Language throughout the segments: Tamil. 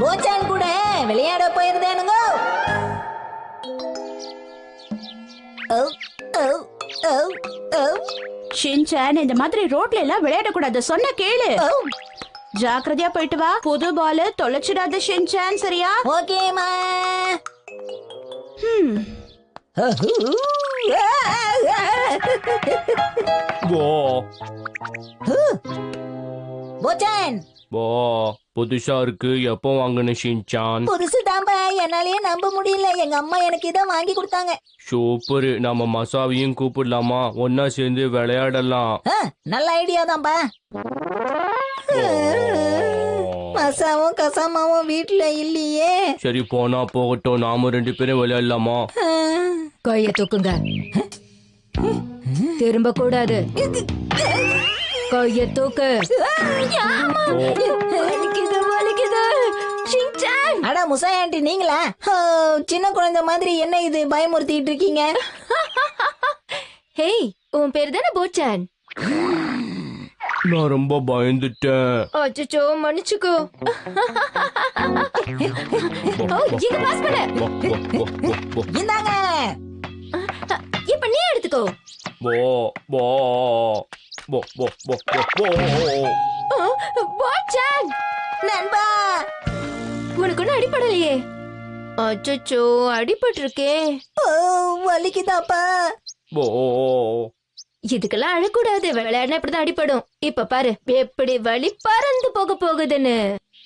போச்சான் கூட விளையாட போயிருந்தானுங்க. ஓ, ஓ, ஓ, ஓ, ஷின்சான் இந்த மாதிரி ரோட்ல எல்லாம் விளையாடக்கூடாது. சொன்ன கேளு. ஓ. ஜாக்கிரதையா போயிட்டு வா. புது பால் தொலைச்சிடாத ஷின்சான் சரியா? ஓகேம்மா ஹம். வா. போச்சான் வா புதுசா இருக்கு. எப்போ வாங்கின ஷின்சான்? புதுசு தாம்பா என்னாலயே நம்ப முடியல. எங்க அம்மா எனக்கு இதை வாங்கி கொடுத்தாங்க. சூப்பர். நம்ம மசாவையும் கூப்பிடலாமா? ஒன்னா சேர்ந்து விளையாடலாம். ஆ, நல்ல ஐடியா தான்பா. மசாவும் கசாமாவும் வீட்டுல இல்லையே. சரி போனா போகட்டும். நாம ரெண்டு பேரும் விளையாடலாமா? கைய தூக்குங்க. திரும்ப கூடாது. கைய தூக்கு வலிக்குது வலிக்குது அட முசா ஆண்டி நீங்களா சின்ன குழந்தை மாதிரி என்ன இது பயமுறுத்திட்டு இருக்கீங்க? ஹேய் உன் பேர் தானே போச்சான்? நான் ரொம்ப பயந்துட்டேன். அச்சோ மன்னிச்சுக்கோ. இங்க பாஸ் பண்ண. இந்தாங்க. இப்ப நீ எடுத்துக்கோ. வா, வா. வா, வா, வா, வா. ஆ, போச்சான் நண்பா! உனக்கு ஒன்னும் அடிப்படலையே அச்சோ அடிபட்டிருக்கே. வலிக்குதாப்பா. வா. இதுக்கெல்லாம் அழக்கூடாது. விளையாடினா இப்படிதான் அடிபடும். இப்ப பாரு எப்படி வலி பறந்து போக போகுதுன்னு.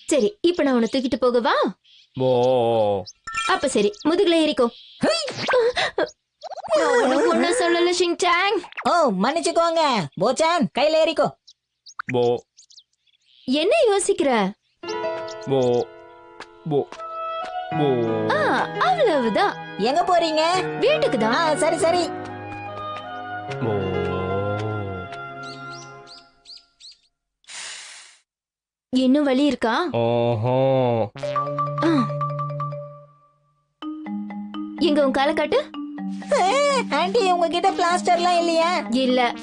சரி இப்ப நான் உன்னை தூக்கிட்டு போகவா. அப்ப சரி முதுகுல ஏறிக்கோ. சொல்லல ஷிங்சாங் ஓ மன்னிச்சுக்கோங்க. போச்சான் கையில ஏறிக்கோ. வா, என்ன யோசிக்கிற? வா, வா. ஆ, அவ்வளவுதான். எங்க போறீங்க? வீட்டுக்கு ஆ தான் சரி. சரி. இன்னும் வலி இருக்கா. ஆ. எங்க உன் காலை காட்டு? ஏ, ஆண்டி உங்ககிட்ட பிளாஸ்டர்லாம் இல்லையா? இல்ல.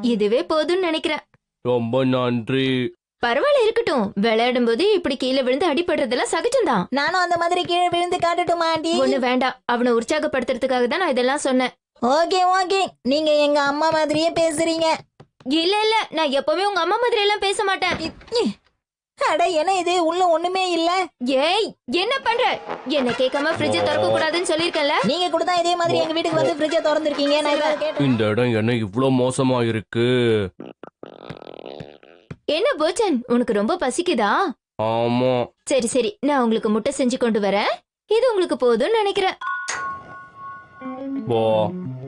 இதுவே போதும்னு நினைக்கிறேன். ரொம்ப நன்றி. பரவாயில்ல இருக்கட்டும். விளையாடும் போது இப்படி கீழே விழுந்து அடிபடுறதெல்லாம் சகஜம்தான். நானும் அந்த மாதிரி கீழே விழுந்து காட்டட்டுமா ஆண்டி? ஒண்ணு வேண்டாம். அவனை உற்சாகப்படுத்துறதுக்காக தான் நான் இதெல்லாம் சொன்னேன். Okay okay. நீங்க எங்க அம்மா மாதிரியே பேசுறீங்க. இல்ல இல்ல. நான் எப்பவுமே உங்க அம்மா மாதிரி எல்லாம் பேச மாட்டேன். அட என்ன இது? உள்ள ஒண்ணுமே இல்ல. ஏய் என்ன பண்ற? என்ன கேட்காம ஃப்ரிட்ஜ திறக்க கூடாதுன்னு சொல்லிருக்கல நீங்க கூட தான் இதே மாதிரி எங்க வீட்டுக்கு வந்து ஃப்ரிட்ஜை திறந்திருக்கீங்க. நான் இந்த இடம் என்ன இவ்ளோ மோசமா இருக்கு? என்ன போச்சன்? உனக்கு ரொம்ப பசிக்குதா? ஆமா. சரி சரி. நான் உங்களுக்கு முட்டை செஞ்சு கொண்டு வரேன். இது உங்களுக்கு போதும்னு நினைக்கிறேன். வா.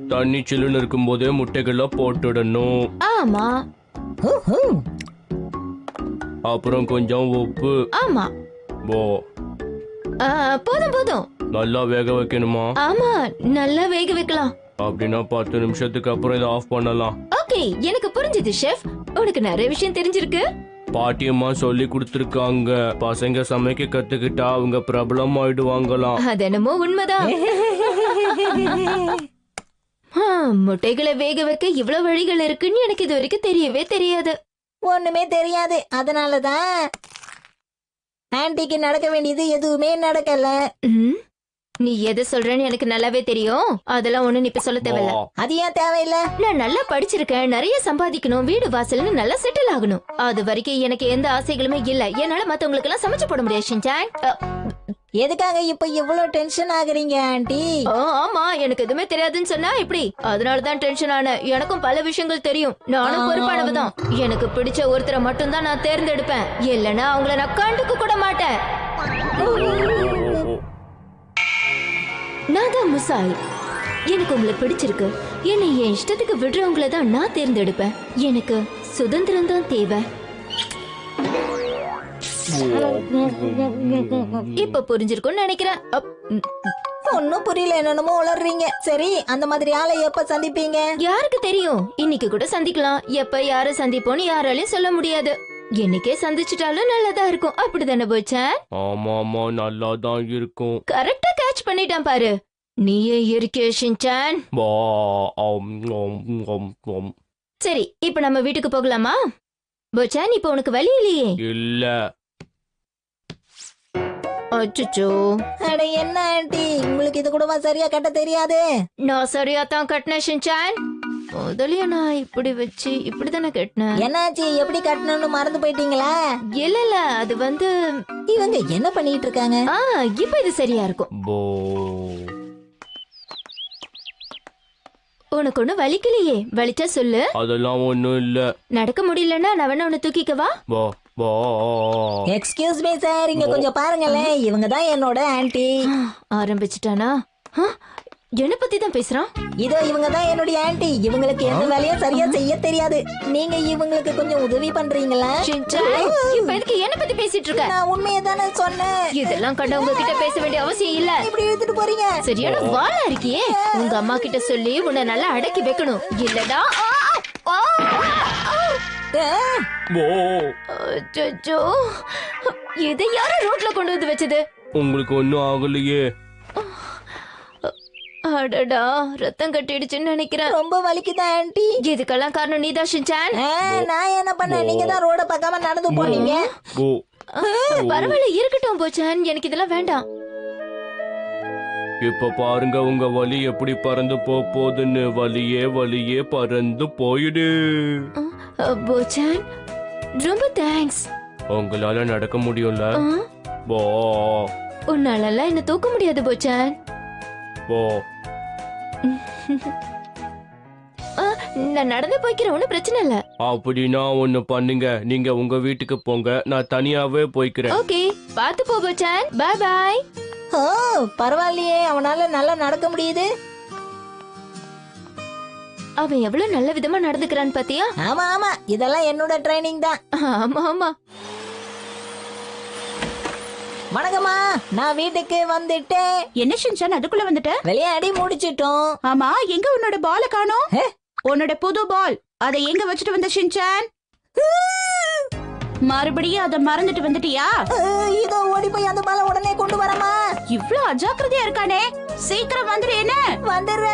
தண்ணி சில்லுன்னு இருக்கும்போதே முட்டைகளை போட்டுடணும். ஆமா. ஹூ, ஹூ. அப்புறம் கொஞ்சம் உப்பு. ஆமா. வா ஆ, போதும் போதும். நல்லா வேக வைக்கணுமா? ஆமா நல்லா வேக வைக்கலாம். அப்படின்னா பத்து நிமிஷத்துக்கு அப்புறம் இதை ஆஃப் பண்ணலாம். ஓகே எனக்கு புரிஞ்சது ஷெஃப். உனக்கு நிறைய விஷயம் தெரிஞ்சிருக்கு. பாட்டியம்மா சொல்லி கொடுத்துருக்காங்க. பசங்க சமைக்க கத்துக்கிட்டா அவங்க பிரபலம் ஆயிடுவாங்களாம். அது என்னமோ உண்மைதான். ஆ, முட்டைகளை வேக வைக்க இவ்வளவு வழிகள் இருக்குன்னு எனக்கு இது வரைக்கும் தெரியவே தெரியாது. ஒண்ணுமே தெரியாது. அதனாலதான் ஆன்ட்டிக்கு நடக்க வேண்டியது எதுவுமே நடக்கல. நீ எதை சொல்றேன்னு எனக்கு நல்லாவே தெரியும். அதெல்லாம் ஒண்ணு நீ இப்ப சொல்ல தேவையில்ல. அது ஏன் தேவையில்ல? நான் நல்லா படிச்சிருக்கேன். நிறைய சம்பாதிக்கணும். வீடு வாசல்னு நல்லா செட்டில் ஆகணும். அது வரைக்கும் எனக்கு எந்த ஆசைகளுமே இல்ல. என்னால மத்தவங்களுக்கு எல்லாம் சமைச்சு போட முடியாது ஷின்சான். எதுக்காக இப்ப இவ்வளவு டென்ஷன் ஆகுறீங்க ஆன்ட்டி ஆ, ஆமா எனக்கு எதுவுமே தெரியாதுன்னு சொன்னா இப்படி. அதனாலதான் டென்ஷன் ஆன எனக்கும் பல விஷயங்கள் தெரியும். நானும் பொறுப்பானவதான். எனக்கு பிடிச்ச ஒருத்தரை மட்டும்தான் நான் தேர்ந்தெடுப்பேன். இல்லனா அவங்கள நான் கண்டுக்க கூட மாட்டேன். நான் தான் முசாய். எனக்கு உங்களை பிடிச்சிருக்கு. என்னை என் இஷ்டத்துக்கு விடுறவங்கள தான் நான் தேர்ந்தெடுப்பேன். எனக்கு சுதந்திரம் தான் தேவை. இப்ப புரிஞ்சிருக்கும்னு நினைக்கிறேன். ஒன்னும் புரியல என்னென்னமோ உளறீங்க. சரி அந்த மாதிரி ஆளை எப்ப சந்திப்பீங்க? யாருக்கு தெரியும்? இன்னைக்கு கூட சந்திக்கலாம். எப்ப யார சந்திப்போம்னு யாராலையும் சொல்ல முடியாது. என்னைக்கே சந்திச்சிட்டாலும் நல்லதா இருக்கும். அப்படிதானே போச்சேன் ஆமா ஆமா நல்லா தான் இருக்கும் கரெக்டா கேட்ச் பண்ணிட்டான் பாரு. நீயே இருக்கே ஷின்சான். சரி இப்ப நம்ம வீட்டுக்கு போகலாமா? போச்சான் இப்ப உனக்கு வழி இல்லையே. இல்ல. அச்சச்சோ. அட என்ன ஆண்டி? உங்களுக்கு இது கூடவா சரியா கட்ட தெரியாது? நான் சரியா தான் கட்டினேன் ஷின்சான் முதலிய நான் இப்படி வச்சு இப்படி தானே கட்டினேன். என்னாச்சு? எப்படி கட்டணும்னு மறந்து போயிட்டீங்களா? இல்ல இல்ல அது வந்து இவங்க என்ன பண்ணிட்டு இருக்காங்க? ஆ இப்ப இது சரியா இருக்கும். போ. உனக்கு ஒண்ணு வலிக்கலையே. வலிச்சா சொல்லு. அதெல்லாம் ஒண்ணும் இல்ல. நடக்க முடியலன்னா நான் வேணா உன்னை தூக்கிக்கவா? பா எக்ஸ்கியூஸ் மீ சார் இங்க கொஞ்சம் பாருங்களேன். இவங்க தான் என்னோட ஆன்ட்டி ஆரம்பிச்சிட்டானா? என்ன பத்தி தான் பேசுறான்? இதோ இவங்க தான் என்னுடைய ஆன்ட்டி இவங்களுக்கு எந்த வேலையும் சரியா செய்ய தெரியாது. நீங்க இவங்களுக்கு கொஞ்சம் உதவி பண்றீங்களா? எதுக்கு என்ன பத்தி பேசிட்டு இருக்க? நான் உண்மையை தானே சொன்னேன். இதெல்லாம் கண்டவங்க கிட்ட பேச வேண்டிய அவசியம் இல்ல. இப்படி இழுத்துட்டு போறீங்க. சரியான வாழ இருக்கியே. உங்க அம்மா கிட்ட சொல்லி உன்னை நல்லா அடக்கி வைக்கணும். இல்லடா. அச்சச்சோ. இதை யாரு ரோட்ல கொண்டு வந்து வச்சது? உங்களுக்கு ஒண்ணும் ஆகலையே. அடடா ரத்தம் கட்டிடுச்சுன்னு நினைக்கிறேன். ரொம்ப வலிக்குதா ஆன்ட்டி இதுக்கெல்லாம் காரணம் நீதான் ஷின்சான் நான் என்ன பண்ணேன்? நீங்க தான் ரோட பக்காம நடந்து போனீங்க. போ பரவாயில்ல இருக்கட்டும் போச்சான் எனக்கு இதெல்லாம் வேண்டாம். இப்ப பாருங்க உங்க வலி எப்படி பறந்து போ போகுதுன்னு. வலியே வலியே பறந்து போயிடு. போச்சான்? ரொம்ப தேங்க்ஸ் உங்களால நடக்க முடியும்ல? போ. உன்னாலலாம் என்ன தூக்க முடியாது போச்சான். போ. நான் நடந்து போய்க்கிறேன் ஒன்றும் பிரச்சனை இல்ல. அப்படின்னா ஒண்ணு பண்ணுங்க. நீங்க உங்க வீட்டுக்கு போங்க. நான் தனியாவே போய்க்கிறேன். ஓகே பார்த்து போ போச்சான். பாய் பாய் ஓ பரவாயில்லையே. அவனால நல்லா நடக்க முடியுது. அவன் எவ்வளவு நல்ல விதமா நடந்துக்கிறான் பாத்தியா? ஆமா ஆமா. இதெல்லாம் என்னோட ட்ரைனிங் தான். ஆமா ஆமா. வணக்கம்மா. நான் வீட்டுக்கு வந்துட்டேன். என்ன ஷின்சான் அதுக்குள்ள வந்துட்ட? விளையாடி முடிச்சிட்டோம். ஆமா எங்க உன்னோட பால காணோம்? உன்னோட புது பால் அதை எங்க வச்சுட்டு வந்த ஷின்சான்? மறுபடியும் அதை மறந்துட்டு வந்துட்டியா? இதோ ஓடி போய் அந்த பால உடனே கொண்டு வரமா இவ்ளோ அஜாக்கிரதையா இருக்கானே. சீக்கிரம் வந்துடு என்ன? வந்துடுறேன்.